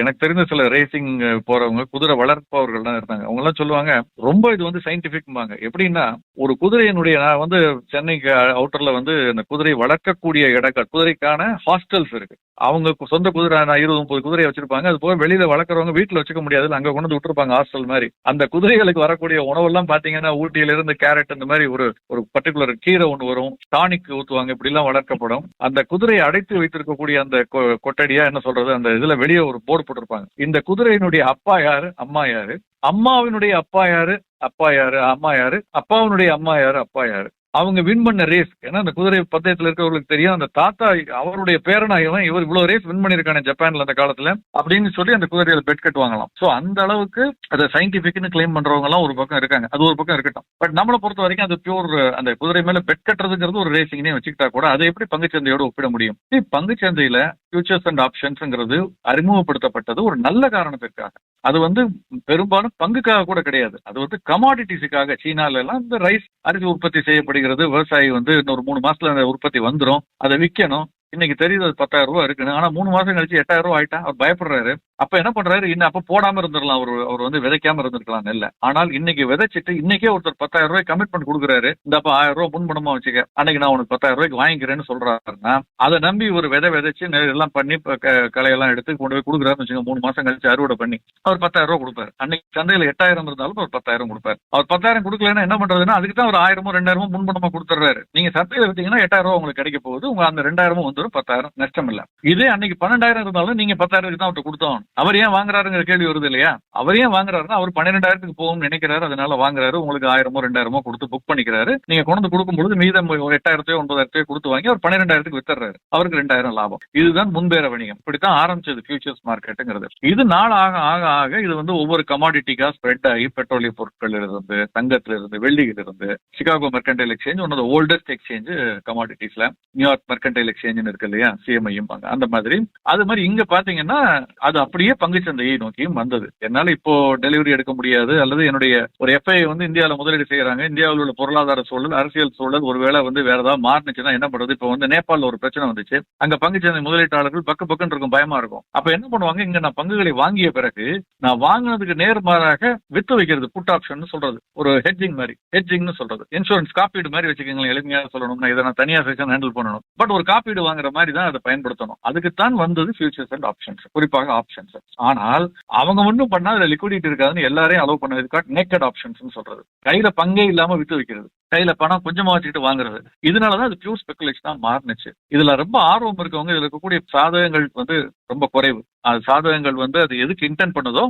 எனக்கு தெரிந்த சில ரேசிங் போறவங்க குதிரை வளர்ப்பவர்கள்லாம் இருந்தாங்க அவங்க எல்லாம் சொல்லுவாங்க ரொம்ப இது வந்து சயின்டிபிக்மாங்க எப்படின்னா ஒரு குதிரையினுடைய நான் வந்து சென்னைக்கு அவுட்டர்ல வந்து அந்த குதிரை வளர்க்கக்கூடிய இடங்கள் குதிரைக்கான ஹாஸ்டல்ஸ் இருக்கு. அவங்க சொந்த குதிரை நான் இருபது முப்பது குதிரையை வச்சிருப்பாங்க. அது போக வெளியில வளர்க்குறவங்க வீட்டுல வச்சுக்க முடியாது. அங்க கொண்டு வந்து விட்டுருப்பாங்க ஹாஸ்டல் மாதிரி. அந்த குதிரைகளுக்கு வரக்கூடிய உணவெல்லாம் பாத்தீங்கன்னா ஊட்டியில இருந்து கேரட் இந்த மாதிரி ஒரு ஒரு பர்டிகுலர் கீரை ஒன்று வரும் டானிக் ஊற்றுவாங்க இப்படி எல்லாம் வளர்க்கப்படும். அந்த குதிரையை அடைத்து வைத்திருக்கக்கூடிய அந்த கொ- கொட்டடியா என்ன சொல்றது அந்த இதுல வெளியே ஒரு போர்டு போட்டிருப்பாங்க. இந்த குதிரையினுடைய அப்பா யாரு? அம்மா யாரு? அம்மாவினுடைய அப்பா யாரு? அப்பா யாரு? அம்மா யாரு? அப்பாவினுடைய அம்மா யாரு? அப்பா யாரு? அவங்க வின் பண்ண ரேஸ் ஏன்னா அந்த குதிரை பந்தயத்தில் இருக்கிறவங்களுக்கு தெரியும் அந்த தாத்தா அவருடைய பேரனாயவன் இவர் இவ்வளவு ரேஸ் வின் பண்ணியிருக்காங்க ஜப்பான்ல அந்த காலத்துல அப்படின்னு சொல்லி அந்த குதிரையில பெட் கட்டுவாங்களாம். ஸோ அந்த அளவுக்கு அதை சயின்டிபிக்னு கிளைம் பண்றவங்க எல்லாம் ஒரு பக்கம் இருக்காங்க. அது ஒரு பக்கம் இருக்கட்டும். பட் நம்மளை பொறுத்த வரைக்கும் அது பியூர் அந்த குதிரை மேல பெட் கட்டுறதுங்கிறது ஒரு ரேசிங்னே வச்சுக்கிட்டா கூட அதை எப்படி பங்குச்சந்தையோட ஒப்பிட முடியும்? பங்குச்சந்தையில ஃபியூச்சர்ஸ் அண்ட் ஆப்ஷன்ஸ்ங்கிறது அறிமுகப்படுத்தப்பட்டது ஒரு நல்ல காரணத்திற்காக. அது வந்து பெரும்பாலும் பங்குக்காக கூட கிடையாது. அது வந்து கமாடிட்டிஸுக்காக சீனால எல்லாம் இந்த ரைஸ் அரிசி உற்பத்தி செய்யப்படுகிறது. விவசாயி வந்து இன்னொரு மூணு மாசத்துல அந்த உற்பத்தி வந்துடும் அதை விற்கணும் இன்னைக்கு தெரியுது அது பத்தாயிரம் ரூபா இருக்குன்னு. ஆனா மூணு மாசம் கழிச்சு எட்டாயிரம் ரூபா ஆயிட்டா அவர் பயப்படுறாரு. அப்ப என்ன பண்றாரு? இன்னும் அப்ப போடாம இருந்திருக்கலாம் அவர் அவர் வந்து விதைக்காம இருந்திருக்கலாம் இல்ல. ஆனால் இன்னைக்கு விதைச்சிட்டு இன்னைக்கே ஒருத்தர் பத்தாயிரம் ரூபாய் கமிட்மெண்ட் கொடுக்குறாரு. இந்த அப்ப ஆயிரம் ரூபாய் முன்பணமா வச்சுக்க. அன்னைக்கு நான் உனக்கு பத்தாயிரம் ரூபாய்க்கு வாங்கிக்கிறேன்னு சொல்றாருன்னா அதை நம்பி ஒரு விதை விதைச்சு எல்லாம் பண்ணி இப்ப க- களையெல்லாம் எடுத்து கொண்டு போய் கொடுக்குறாருன்னு வச்சுங்க மூணு மாசம் கழிச்சு அறுவடை பண்ணி. அவர் பத்தாயிரம் ரூபாய் கொடுப்பாரு. அன்னைக்கு சந்தையில எட்டாயிரம் இருந்தாலும் அவர் பத்தாயிரம் கொடுப்பாரு. அவர் பத்தாயிரம் கொடுக்கலன்னா என்ன பண்றதுன்னா அதுக்கு தான் ஒரு ஆயிரமோ ரெண்டாயிரமோ முன்பணமா கொடுத்துறாரு நீங்க சந்தையில வித்தீங்கன்னா எட்டாயிரம் ரூபாய் உங்களுக்கு கிடைக்க போகுது. உங்க அந்த ரெண்டாயிரமும் வந்துடும் பத்தாயிரம் நஷ்டம் இல்ல. இதே அன்னைக்கு பன்னெண்டாயிரம் இருந்தாலும் நீங்க பத்தாயிரத்துக்கு தான் அவர்கிட்ட கொடுத்தோம். அவர் ஏன் வாங்குறாருங்கிற கேள்வி வருது இல்லையா? அவர் ஏன் வாங்குறாருன்னா அவர் பன்னிரெண்டாயிரத்துக்கு போகும்னு நினைக்கிறாரு. அதனால வாங்குறாரு. உங்களுக்கு ஆயிரமோ ரெண்டாயிரமோ கொடுத்து புக் பண்ணிக்கிறாரு. நீங்க கொண்டு வந்து கொடுக்கும்பொழுது மீதம் எட்டாயிரத்தையோ ஒன்பதாயிரத்தையோ கொடுத்து வாங்கி அவர் பன்னிரெண்டாயிரத்துக்கு வித்துறாரு அவருக்கு ரெண்டாயிரம் லாபம். இதுதான் முன்பேற வணிகம். இப்படித்தான் ஆரம்பிச்சது ஃபியூச்சர்ஸ் மார்க்கெட்டுங்கிறது இது நாள் ஆக ஆக ஆக இது வந்து ஒவ்வொரு கமாடிட்டிக்கா ஸ்ப்ரெட் ஆகி பெட்ரோலிய பொருட்கள் இருந்து தங்கத்துல இருந்து வெள்ளியில இருந்து Chicago mercantile exchange one of oldest exchange கமாடிட்டிஸ்ல New York mercantile exchange இருக்கு இல்லையா? சிஎம்ஐயும் அந்த மாதிரி. அது மாதிரி இங்க பாத்தீங்கன்னா அது அப்படியே பங்குச்சந்தையை நோக்கியும் வந்தது. என்னால இப்போ டெலிவரி எடுக்க முடியாது அல்லது என்னுடைய ஒரு எஃப்ஐ வந்து இந்தியாவில் முதலீடு செய்யறாங்க. இந்தியாவில் உள்ள பொருளாதார சூழல் அரசியல் சூழல் ஒருவேளை வந்து வேற ஏதாவது மாறுனுச்சுன்னா என்ன பண்றது? இப்போ வந்து நேபாளில் ஒரு பிரச்சனை வந்துச்சு. அங்க பங்குச்சந்தை முதலீட்டாளர்கள் பக்க பக்குன்னு இருக்கும் பயமா இருக்கும். அப்ப என்ன பண்ணுவாங்க? இங்க நான் பங்குகளை வாங்கிய பிறகு நான் வாங்கினதுக்கு நேர்மாறாக வித்து வைக்கிறது புட் ஆப்ஷன் சொல்றது. ஒரு ஹெட்ஜிங் மாதிரி ஹெட்ஜிங்னு சொல்றது. இன்சூரன்ஸ் காப்பீடு மாதிரி வச்சுக்கோங்களேன் எளிமையாக சொல்லணும்னா இதை நான் தனியாக செக்ஷன் ஹேண்டில் பண்ணணும். பட் ஒரு காப்பீடு வாங்குற மாதிரி தான் அதை பயன்படுத்தணும். அதுக்குத்தான் வந்தது ஃபியூச்சர்ஸ் அண்ட் ஆப்ஷன்ஸ் குறிப்பாக ஆப்ஷன் ஆப்ஷன்ஸ் ஆனால் அவங்க ஒன்றும் பண்ணா அதுல லிக்விடிட்டி இருக்காதுன்னு எல்லாரையும் அலோவ் பண்ணது நேக்கட் ஆப்ஷன்ஸ் சொல்றது. கையில பங்கே இல்லாம வித்து வைக்கிறது. கையில பணம் கொஞ்சமா வச்சுக்கிட்டு வாங்குறது. இதனாலதான் அது பியூர் ஸ்பெகுலேஷனா மாறுனுச்சு. இதுல ரொம்ப ஆர்வம் இருக்கவங்க இதுல இருக்கக்கூடிய சாதகங்கள் வந்து ரொம்ப குறைவு. அது சாதகங்கள் வந்து அது எதுக்கு இன்டென்ட் பண்ணுதோ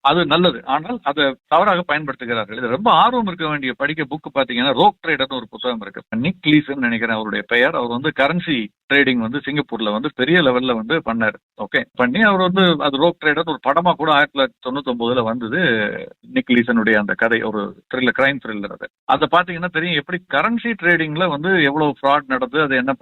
அது நல்லது. ஆனால் அதை தவறாக பயன்படுத்துகிறார்கள். இது ரொம்ப ஆர்வம் இருக்க வேண்டிய படிக்க புக் பாத்தீங்கன்னா ரோக் ட்ரேடர்னு ஒரு புத்தகம் இருக்கு. நிக்லீஸ்ன்னு நினைக்கிறேன் அவருடைய பெயர். அவர் வந்து கரன்சி ட்ரேடிங் வந்து சிங்கப்பூர்ல வந்து பெரிய லெவல்ல வந்து பண்ணாரு. ஓகே பண்ணி அவர் வந்து அது ரோக் ட்ரேடர் ஒரு படமா கூட ஆயிரத்தி தொள்ளாயிரத்தி தொண்ணூத்தி ஒன்பதுல வந்தது நிக் லீசனுடைய அந்த கதை. ஒரு த்ரில்லர் கிரைம் த்ரில்லர் அது. அதை பாத்தீங்கன்னா தெரியும் எப்படி கரன்சி ட்ரேடிங்ல வந்து எவ்வளவு ஃப்ராட் நடந்து அது என்ன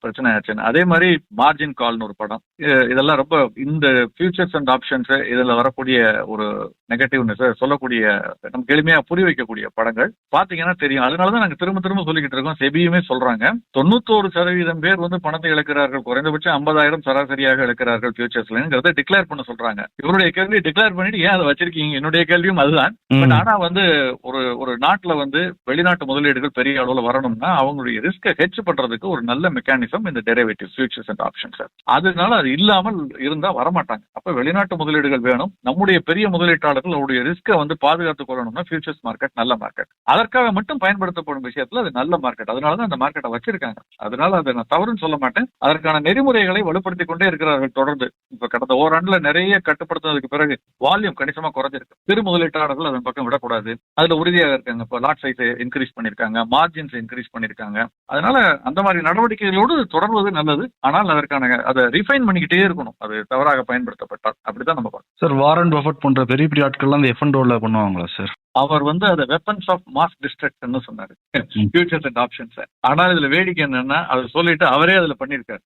பிரச்சனை ஆச்சுன்னு. அதே மாதிரி மார்ஜின் கால்னு ஒரு படம். இது- இதெல்லாம் ரொம்ப இந்த ஃபியூச்சர்ஸ் அண்ட் ஆப்ஷன்ஸ் இதுல வரக்கூடிய ஒரு நெகட்டிவ்னஸ் சொல்லக்கூடிய நமக்கு எளிமையா புரிய வைக்கக்கூடிய படங்கள். பாத்தீங்கன்னா தெரியும். அதனாலதான் நாங்க திரும்ப திரும்ப சொல்லிக்கிட்டு இருக்கோம். செபியுமே சொல்றாங்க. தொண்ணூத்தோரு சதவீதம் பேர் வந்து பணத்தை இழக்கிறார்கள். குறைந்தபட்சம் ஐம்பதாயிரம் சராசரியாக இழக்கிறார்கள் ஃபியூச்சர்ஸ்லங்கிறத டிக்ளேர் பண்ண சொல்றாங்க. இவருடைய கேள்வி டிக்ளேர் பண்ணிட்டு ஏன் அதை வச்சிருக்கீங்க? என்னுடைய கேள்வியும் அதுதான். பட் ஆனா வந்து ஒரு ஒரு நாட்டுல வந்து வெளிநாட்டு முதலீடுகள் பெரிய அளவில் வரணும்னா அவங்களுடைய ரிஸ்கை ஹெச் பண்றதுக்கு ஒரு நல்ல மெக்கானிசம் இந்த டெரிவேட்டிவ் ஃபியூச்சர்ஸ் அண்ட் ஆப்ஷன்ஸ் அதனால அது இல்லாமல் இருந்தா வரமாட்டாங்க. அப்ப வெளிநாட்டு முதலீடுகள் வேணும். நம்முடைய பெரிய முதலீட்டாளர்கள் அவருடைய ரிஸ்கை வந்து பாதுகாத்துக் கொள்ளணும்னா ஃபியூச்சர்ஸ் மார்க்கெட் நல்ல மார்க்கெட் அதற்காக மட்டும் பயன்படுத்தப்படும் விஷயத்துல அது நல்ல மார்க்கெட் அதனால தான் அந்த மார்க்கெட்டை வச்சிருக்காங்க. அதனால அதை நான் தவறுன்னு சொல்ல மாட்டேன். அதற்கான நெறிமுறைகளை வலுப்படுத்திக் கொண்டே இருக்கிறார்கள் தொடர்ந்து. இப்ப கடந்த ஓராண்டுல நிறைய கட்டுப்படுத்தினதுக்கு பிறகு வால்யூம் கணிசமா குறைஞ்சிருக்கு. பெரு முதலீட்டாளர்கள் அதன் பக்கம் விடக்கூடாது. அதுல உறுதியாக இருக்காங்க. இப்போ லாட் சைஸை இன்க்ரீஸ் பண்ணிருக்காங்க மார்ஜின்ஸ் இன்க்ரீஸ் பண்ணியிருக்காங்க அதனால அந்த மாதிரி நடவடிக்கைகளோடு தொடர்வது நல்லது. ஆனால் அதற்கான அதை ரிஃபைன் பண்ணிக்கிட்டே இருக்கணும். அது தவறாக பயன்படுத்தப்பட்டால். அப்படிதான் நம்ம பார்க்கணும். சார் வாரன் பஃபட் போன்ற பெரிய பெரிய ஆட்கள்லாம் அந்த எஃப் பண்ணுவாங்களா சார்? அவர் வந்து அதை வெப்பன்ஸ் ஆஃப் மாஸ் டிஸ்ட்ரக்ஷன் சொன்னாரு. ஃபியூச்சர்ஸ் அண்ட் ஆப்ஷன்ஸ் ஆனால் இதுல வேடிக்கை என்னன்னா அதை சொல்லிட்டு அவரே அதுல பண்ணிருக்காரு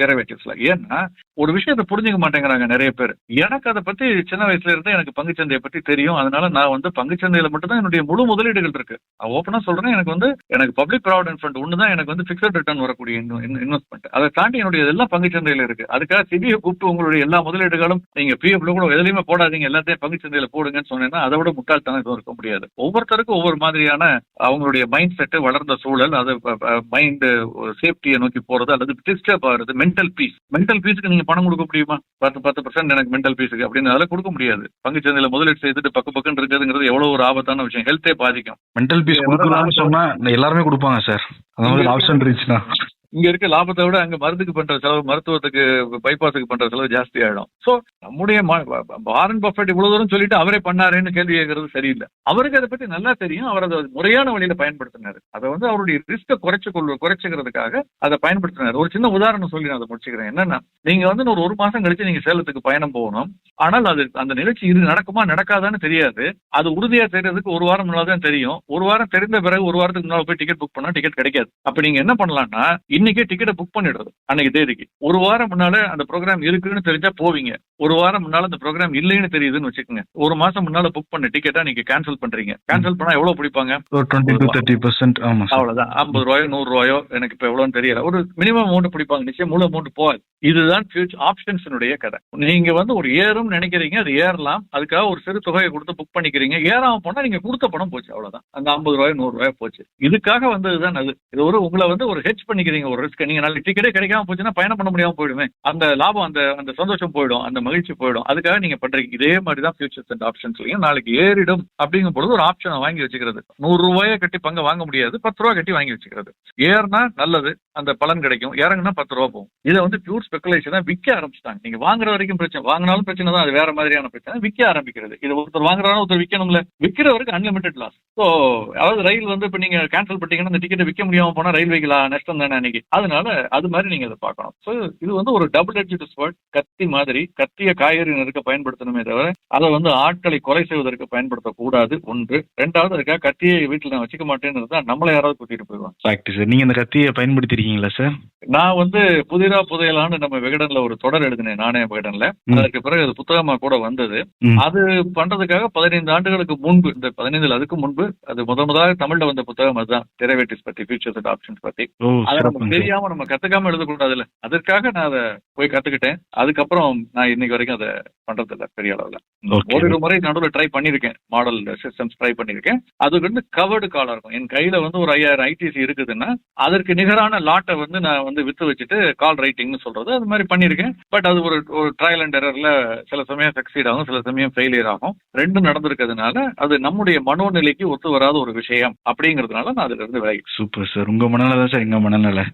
டெரிவேட்டிவ்ஸ்ல ஏன்னா ஒரு விஷயத்தை புரிஞ்சுக்க மாட்டேங்கிறாங்க நிறைய பேர். எனக்கு அதை பத்தி சின்ன வயசுல இருந்து எனக்கு பங்குச்சந்தையை பத்தி தெரியும். அதனால நான் வந்து பங்குச்சந்தையில மட்டும் தான் என்னுடைய முழு முதலீடுகள் இருக்கு. ஓப்பனா சொல்றேன். எனக்கு வந்து எனக்கு பப்ளிக் ப்ராவிடன்ட் ஃபண்ட் ஒன்று தான் எனக்கு வந்து ஃபிக்ஸட் ரிட்டர்ன் வரக்கூடிய இன்வெஸ்ட்மெண்ட் அதை தாண்டி என்னுடைய எல்லாம் பங்குச்சந்தையில இருக்கு. அதுக்காக சிபிஐ கூப்பிட்டு உங்களுடைய எல்லா முதலீடுகளும் நீங்க பிஎஃப்ல கூட எதுலையுமே போடாதீங்க. எல்லாத்தையும் பங்குச்சந்தையில போடுங்கன்னு சொன்னேன்னா அதை விட முட்டாள்தனம் எதுவும் இருக்க முடியாது. ஒவ்வொருத்தருக்கும் ஒவ்வொரு மாதிரியான அவங்களுடைய மைண்ட் செட்டு வளர்ந்த சூழல் அது மைண்ட் சேஃப்டியை நோக்கி போறது அல்லது டிஸ்டர்ப் ஆகுறது மென்டல் பீஸ் மென்டல் பீஸுக்கு நீங்க பணம் கொடுக்க முடியுமா? பத்து பத்து பர்சன்ட் எனக்கு மென்டல் பீஸுக்கு அப்படின்னு அதெல்லாம் கொடுக்க முடியாது. பங்குச்சந்தையில முதலீடு செய்துட்டு பக்கு பக்குன்னு இருக்கிறதுங்கிறது எவ்வளவு ஒரு ஆபத்தான விஷயம். ஹெல்த்தே பாதிக்கும். மென்டல் பீஸ் சொன்னா எல்லாருமே கொடுப்பாங்க சார் அந்த மாதிரி ஆப்ஷன் இருந்துச்சுன்னா. இங்க இருக்க லாபத்தை விட அங்க மருந்துக்கு பண்ற செலவு மருத்துவத்துக்கு பைபாஸுக்கு பண்ற செலவு ஜாஸ்தி ஆயிடும். சோ நம்முடைய வாரன் பஃபெட் இவ்வளவு தூரம் சொல்லிட்டு அவரே பண்ணாருன்னு கேள்வி கேட்கறது சரியில்லை. அவருக்கு அதை பத்தி நல்லா தெரியும். அவர் அதை முறையான வழியில பயன்படுத்தினாரு. அதை வந்து அவருடைய ரிஸ்க குறைச்சு கொள்ள குறைச்சுக்கிறதுக்காக அதை பயன்படுத்தினார். ஒரு சின்ன உதாரணம் சொல்லி நான் அதை முடிச்சுக்கிறேன். என்னன்னா நீங்க வந்து ஒரு ஒரு மாசம் கழிச்சு நீங்க சேலத்துக்கு பயணம் போகணும். ஆனால் அது அந்த நிகழ்ச்சி இது நடக்குமா நடக்காதான்னு தெரியாது. அது உறுதியா தெரியறதுக்கு ஒரு வாரம் முன்னால் தான் தெரியும். ஒரு வாரம் தெரிந்த பிறகு ஒரு வாரத்துக்கு முன்னால் போய் டிக்கெட் புக் பண்ணா டிக்கெட் கிடைக்காது. அப்ப நீங்க என்ன பண்ணலாம்னா இன்னைக்கே டிக்கெட்டை புக் பண்ணிடுறது அன்னைக்கு தேதிக்கு. ஒரு வாரம் முன்னால அந்த ப்ரோக்ராம் இருக்குன்னு தெரிஞ்சா போவீங்க. ஒரு வாரம் முன்னால அந்த ப்ரோக்ராம் இல்லைன்னு தெரியுதுன்னு வச்சுக்கோங்க. ஒரு மாசம் முன்னால புக் பண்ண டிக்கெட்டா நீங்க கேன்சல் பண்றீங்க. கேன்சல் பண்ணா எவ்வளவு பிடிப்பாங்க? அவ்வளவுதான். ஐம்பது ரூபாயோ நூறு ரூபாயோ எனக்கு இப்ப எவ்வளவுன்னு தெரியல. ஒரு மினிமம் அமௌண்ட் பிடிப்பாங்க. நிச்சயம் முழு அமௌண்ட் போகாது. இதுதான் ஃபியூச்சர் ஆப்ஷன்ஸினுடைய கதை. நீங்க வந்து ஒரு ஏறும் நினைக்கிறீங்க அது ஏறலாம். அதுக்காக ஒரு சிறு தொகையை கொடுத்து புக் பண்ணிக்கிறீங்க. ஏறாம போனா நீங்க கொடுத்த பணம் போச்சு அவ்வளவுதான். அந்த ஐம்பது ரூபாய் நூறு ரூபாய் போச்சு. இதுக்காக வந்ததுதான் அது. இது ஒரு உங்களை வந்து ஒரு ஹெச் பண்ணிக்கிறீங்க ஒரு ரிஸ்க் நீங்க நாளைக்கு டிக்கெட்டே கிடைக்காம போச்சுன்னா பயணம் பண்ண முடியாம போயிடுமே அந்த லாபம் அந்த அந்த சந்தோஷம் போயிடும் அந்த மகிழ்ச்சி போயிடும். அதுக்காக நீங்க பண்றீங்க. இதே மாதிரி தான் ஃபியூச்சர்ஸ் அண்ட் ஆப்ஷன்ஸ்லயும் நாளைக்கு ஏறிடும் அப்படிங்கும் பொழுது ஒரு ஆப்ஷனை வாங்கி வச்சுக்கிறது. நூறு ரூபாயை கட்டி பங்கு வாங்க முடியாது. பத்து ரூபா கட்டி வாங்கி வச்சுக்கிறது. ஏறினா நல்லது. அந்த பலன் கிடைக்கும். இறங்குனா பத்து ரூபா போகும். இதை வந்து பியூர் ஸ்பெகுலேஷனா விற்க ஆரம்பிச்சிட்டாங்க. நீங்க வாங்குற வரைக்கும் பிரச்சனை. வாங்கினாலும் பிரச்சனை தான். அது வேற மாதிரியான பிரச்சனை. விற்க ஆரம்பிக்கிறது. இது ஒருத்தர் வாங்குறாலும் ஒருத்தர் விற்கணும்ல விற்கிறவருக்கு அன்லிமிட்டெட் லாஸ் ஸோ அதாவது ரயில் வந்து இப்போ நீங்க கேன்சல் பண்ணிட்டீங்கன்னா அந்த டிக்கெட்டை விற்க முடியாம போனா ரயில்வேகளா நஷ்டம் தானே அன்னைக்கு? அதனால அது மாதிரி நீங்க அதை பார்க்கணும். ஸோ இது வந்து ஒரு டபுள் எட்ஜ் ஸ்வர்ட் கத்தி மாதிரி கத்திய காய்கறி நறுக்க பயன்படுத்தணுமே தவிர அதை வந்து ஆட்களை கொலை செய்வதற்கு பயன்படுத்தக்கூடாது ஒன்று. ரெண்டாவது அதுக்காக கத்தியை வீட்டில் நான் வச்சுக்க மாட்டேன்னு இருந்தா நம்மளை யாராவது கூட்டிட்டு போயிடுவாங்க. ஃபேக்ட் சார் நீங்க அந்த கத்தியை பயன்படுத்திருக்கீங்களா சார் நான் வந்து புதிரா புதையலான்னு நம்ம விகடன்ல ஒரு தொடர் எழுதினேன் நானே விகடன்ல. அதற்கு பிறகு அது புத்தகமா கூட வந்தது. அது பண்றதுக்காக பதினைந்து ஆண்டுகளுக்கு முன்பு இந்த பதினைந்துல அதுக்கு முன்பு அது முத முதலாக தமிழ்ல வந்த புத்தகம் அதுதான். டெரிவேட்டிவ்ஸ் பத்தி ஃபியூச்சர்ஸ் அண்ட் ஆப்ஷன்ஸ் பத்தி. அதை நம்ம தெரியாம நம்ம கத்துக்காம எழுதக்கூடாதுல்ல. அதற்காக நான் அதை போய் கத்துக்கிட்டேன். அதுக்கப்புறம் நான் இன்னைக்கு வரைக்கும் அதை பண்றது இல்ல பெரிய அளவுல. ஒரு முறை நடுவில் ட்ரை பண்ணியிருக்கேன். மாடல் சிஸ்டம்ஸ் ட்ரை பண்ணியிருக்கேன். அதுக்கு வந்து கவர்டு காலா இருக்கும். என் கையில வந்து ஒரு ஐயாயிரம் ஐடிசி இருக்குதுன்னா அதற்கு நிகரான லாட்டை வந்து நான் வந்து வித்து வச்சுட்டு கால் ரைட்டிங்னு சொல்றது அது மாதிரி பண்ணியிருக்கேன். பட் அது ஒரு ஒரு ட்ரையல் அண்ட் எரர்ல சில சமயம் சக்சீட் ஆகும் சில சமயம் ஃபெயிலியர் ஆகும். ரெண்டும் நடந்திருக்கிறதுனால அது நம்முடைய மனோநிலைக்கு ஒத்து வராத ஒரு விஷயம் அப்படிங்கிறதுனால நான் அதுல இருந்து விலகி. சூப்பர் சார் உங்க மனநிலை தான் சார் எங்க மனநிலை.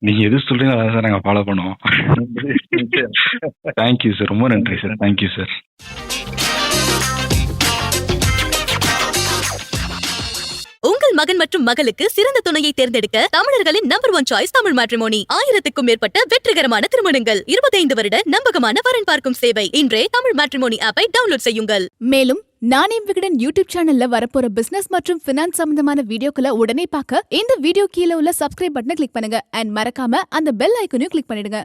நீங்க எது சொல்றீங்களோ அதான் சார் நாங்க ஃபாலோ பண்ணுவோம். தேங்க்யூ சார் ரொம்ப நன்றி சார் தேங்க்யூ சார் உங்கள் மகன் மற்றும் மகளுக்கு சிறந்த துணையை தேர்ந்தெடுக்க தமிழர்களின் number one choice Tamil matrimony. ஆயிரத்துக்கும் மேற்பட்ட வெற்றிகரமான திருமணங்கள். இருபத்தைந்து வருட நம்பகமான வரன் பார்க்கும் சேவை. இன்றே தமிழ் மேட்ரிமோனி ஆப்பை டவுன்லோட் செய்யுங்கள். மேலும் நானே விகடன் யூடியூப் சேனல்ல வரப்போற பிசினஸ் மற்றும் பினான்ஸ் சம்பந்தமான வீடியோக்களை உடனே பார்க்க இந்த வீடியோ கீழே உள்ள சப்ஸ்கிரைப் பட்டனை கிளிக் பண்ணுங்க. அண்ட் மறக்காம அந்த பெல் ஐக்கனையும் கிளிக் பண்ணிடுங்க.